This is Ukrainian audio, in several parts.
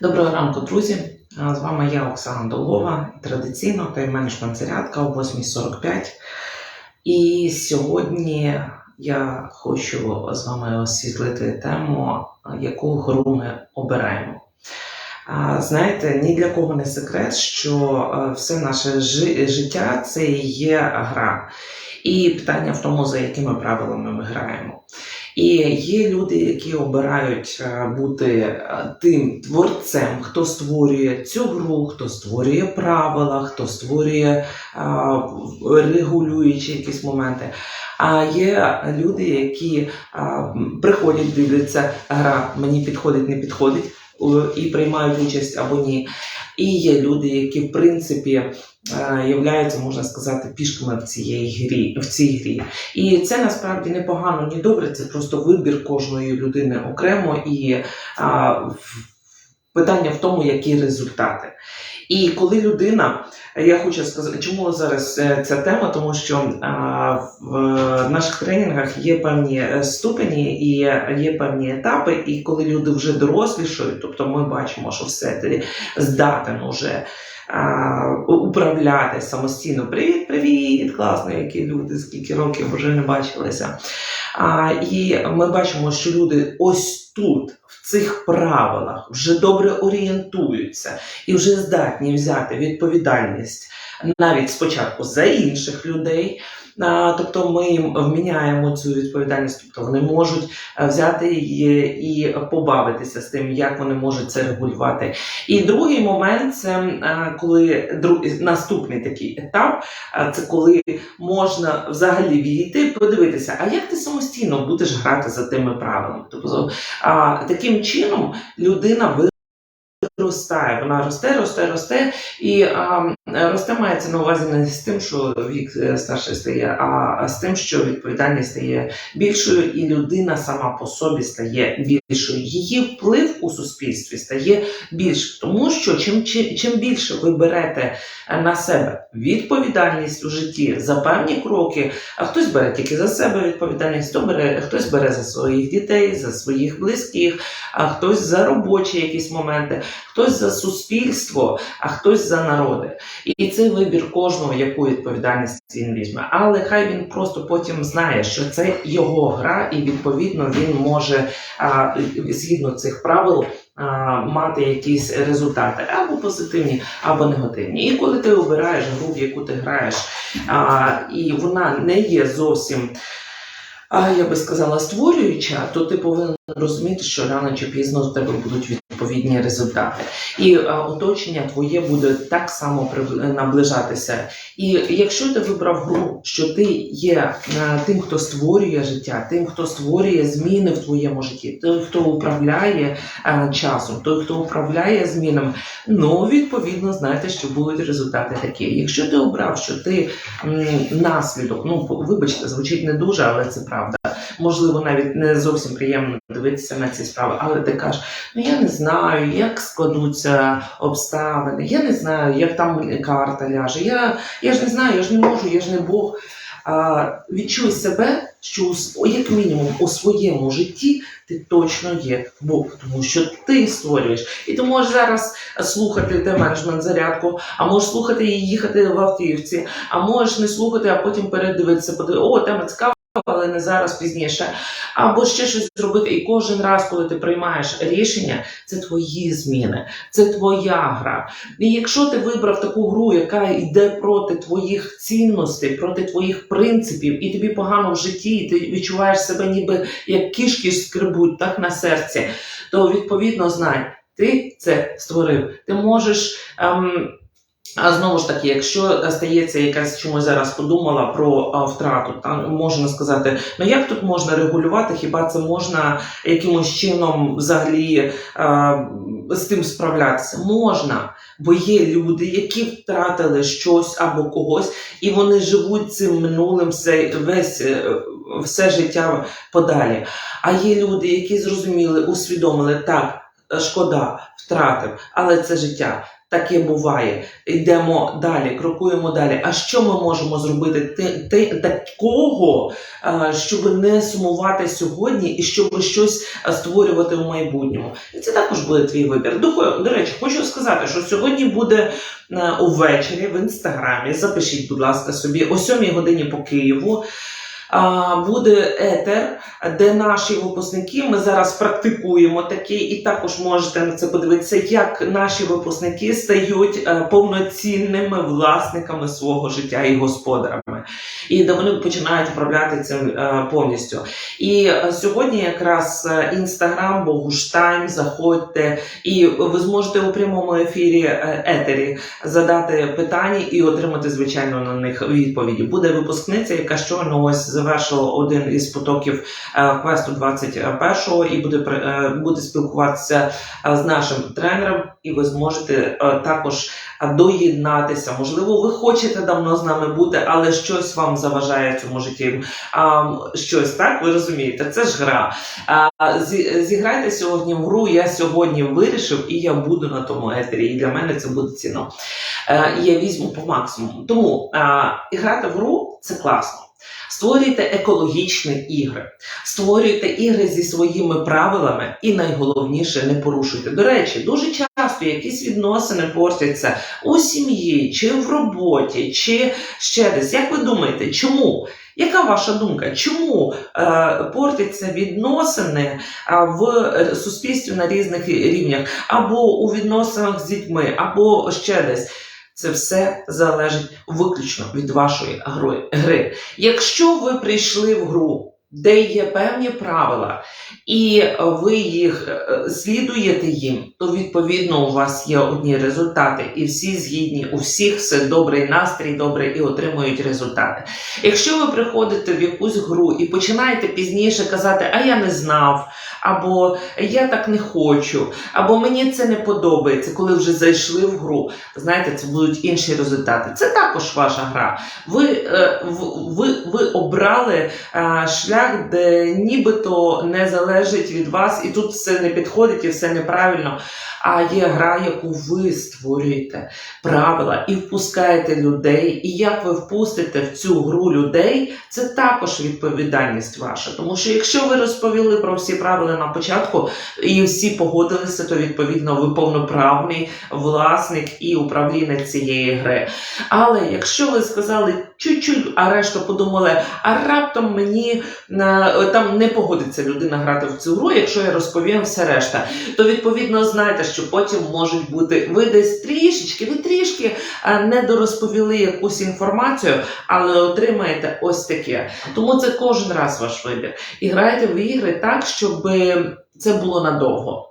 Доброго ранку, друзі! З вами я, Оксана Долгова, і традиційно тайм-менеджмент зарядка о 8.45. І сьогодні я хочу з вами освітлити тему, яку гру ми обираємо. Знаєте, ні для кого не секрет, що все наше жи- життя це є гра. І питання в тому, за якими правилами ми граємо. І є люди, які обирають е, бути е, тим творцем, хто створює цю гру, хто створює правила, хто створює е, регулюючі якісь моменти. А є люди, які приходять, дивляться, гра мені підходить, не підходить, і приймають участь або ні. І є люди, які в принципі е, являються, можна сказати, пішками в цієї грі, в цій грі. І це насправді не погано, ні добре, це просто вибір кожної людини окремо і а, питання в тому, які результати. І коли людина, я хочу сказати, чому зараз е, ця тема, тому що а, в е, наших тренінгах є певні е, ступені і є певні етапи, і коли люди вже дорослішають, тобто ми бачимо, що все ти здатен уже управляти самостійно. Привіт, привіт! Класно, які люди, скільки років вже не бачилися. І ми бачимо, що люди ось тут, в цих правилах, вже добре орієнтуються і вже здатні взяти відповідальність навіть спочатку за інших людей. Тобто ми їм вміняємо цю відповідальність, тобто вони можуть е, взяти її і побавитися з тим, як вони можуть це регулювати. І другий момент це е, коли наступний такий етап, е, це коли можна взагалі війти, подивитися, а як ти самостійно будеш грати за тими правилами. Тобто таким чином людина виростає, вона росте, росте, росте, і а, росте мається на увазі не з тим, що вік е, старший стає, а з тим, що відповідальність стає більшою, і людина сама по собі стає більшою. Її вплив у суспільстві стає більшим, тому що чим, чим, більше ви берете е, на себе відповідальність у житті за певні кроки, а хтось бере тільки за себе відповідальність, хто бере, хтось бере за своїх дітей, за своїх близьких, а хтось за робочі якісь моменти, хтось за суспільство, а хтось за народи. І це вибір кожного, яку відповідальність він візьме. Але хай він просто потім знає, що це його гра, і відповідно він може а, згідно цих правил. Мати якісь результати або позитивні, або негативні. І коли ти обираєш гру, в яку ти граєш, а, і вона не є зовсім, а, я би сказала, створююча, то ти повинен розуміти, що рано чи пізно в тебе будуть відповідні результати. І а, оточення твоє буде так само прибли- наближатися. І якщо ти вибрав гру, що ти є е, тим, хто створює життя, тим, хто створює зміни в твоєму житті, той, хто управляє е, часом, той, хто управляє змінами, ну відповідно знаєте, що будуть результати такі. Якщо ти обрав, що ти наслідок, ну вибачте, звучить не дуже, але це правда. Можливо, навіть не зовсім приємно дивитися на ці справи, але ти кажеш, ну я не знаю, як складуться обставини, я не знаю, як там карта ляже. Я, я ж не знаю, я ж не можу, я ж не Бог. А, відчуй себе, що як мінімум у своєму житті ти точно є Бог, тому що ти створюєш. І ти можеш зараз слухати те менеджмент зарядку, а можеш слухати і їхати в автівці, а можеш не слухати, а потім передивитися, подивитися, о, тема цікава. Але не зараз пізніше, або ще щось зробити. І кожен раз, коли ти приймаєш рішення, це твої зміни, це твоя гра. І якщо ти вибрав таку гру, яка йде проти твоїх цінностей, проти твоїх принципів, і тобі погано в житті, і ти відчуваєш себе ніби як кішки скребуть так на серці, то відповідно знай, ти це створив. Ти можеш. Ем, а знову ж таки, якщо стається якась чомусь зараз подумала про а, втрату, там можна сказати, ну як тут можна регулювати? Хіба це можна якимось чином взагалі а, з тим справлятися? Можна, бо є люди, які втратили щось або когось, і вони живуть цим минулим все, весь е, все життя подалі. А є люди, які зрозуміли, усвідомили так, шкода, втратив, але це життя. Таке буває. Йдемо далі, крокуємо далі. А що ми можемо зробити ти, такого, е, щоб не сумувати сьогодні і щоб щось е, створювати в майбутньому? І це також буде твій вибір. До, до речі, хочу сказати, що сьогодні буде е, увечері в інстаграмі. Запишіть, будь ласка, собі о 7 годині по Києву. Буде етер, де наші випускники. Ми зараз практикуємо таке, і також можете на це подивитися, як наші випускники стають е, повноцінними власниками свого життя і господарами, і де вони починають управляти цим е, повністю. І е, сьогодні якраз інстаграм, Богуштайм, заходьте, і ви зможете у прямому ефірі етері задати питання і отримати, звичайно, на них відповіді. Буде випускниця, яка щойно ось завершила один із потоків е, квесту 21-го і буде е, буде спілкуватися е, з нашим тренером, і ви зможете також доєднатися. Можливо, ви хочете давно з нами бути, але щось вам заважає в цьому житті. Щось так, ви розумієте, це ж гра. Зіграйте сьогодні в гру. Я сьогодні вирішив, і я буду на тому етері. І для мене це буде ціно. Я візьму по максимуму. Тому грати в гру це класно. Створюйте екологічні ігри, створюйте ігри зі своїми правилами, і найголовніше не порушуйте. До речі, дуже часто якісь відносини портяться у сім'ї, чи в роботі, чи ще десь. Як ви думаєте, чому? Яка ваша думка? Чому е, портяться відносини в е, суспільстві на різних рівнях, або у відносинах з дітьми, або ще десь? Це все залежить виключно від вашої гри. Якщо ви прийшли в гру, де є певні правила, і ви їх е, слідуєте їм, то відповідно у вас є одні результати, і всі згідні, у всіх все добрий настрій, добрий і отримують результати. Якщо ви приходите в якусь гру і починаєте пізніше казати, а я не знав, або я так не хочу, або мені це не подобається, коли вже зайшли в гру, знаєте, це будуть інші результати. Це також ваша гра. Ви, е, ви, ви обрали е, шлях, де нібито не залежить від вас, і тут все не підходить і все неправильно. А є гра, яку ви створюєте правила і впускаєте людей. І як ви впустите в цю гру людей, це також відповідальність ваша. Тому що якщо ви розповіли про всі правила на початку і всі погодилися, то відповідно ви повноправний власник і управлінець цієї гри. Але якщо ви сказали чуть-чуть, а решта подумали, а раптом мені на, там не погодиться людина грати в цю гру, якщо я розповім все решта, то відповідно знаєте, що потім можуть бути ви десь трішечки, ви трішки а, не дорозповіли якусь інформацію, але отримаєте ось таке. Тому це кожен раз ваш вибір. І грайте в ігри так, щоб це було надовго.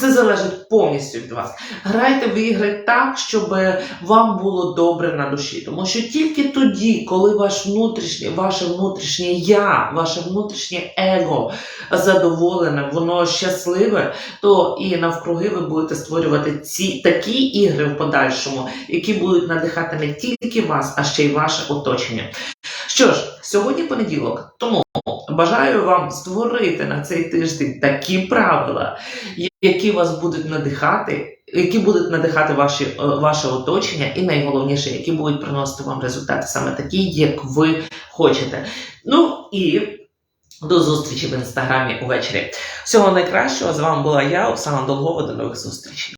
Це залежить повністю від вас. Грайте в ігри так, щоб вам було добре на душі. Тому що тільки тоді, коли ваш внутрішнє, ваше внутрішнє я, ваше внутрішнє его задоволене, воно щасливе, то і навкруги ви будете створювати ці такі ігри в подальшому, які будуть надихати не тільки вас, а ще й ваше оточення. Що ж, сьогодні понеділок, тому бажаю вам створити на цей тиждень такі правила, які вас будуть надихати. Які будуть надихати ваші, е, ваше оточення, і найголовніше, які будуть приносити вам результати саме такі, як ви хочете. Ну і до зустрічі в інстаграмі увечері. Всього найкращого з вами була я, Оксана Долгова. До нових зустрічей.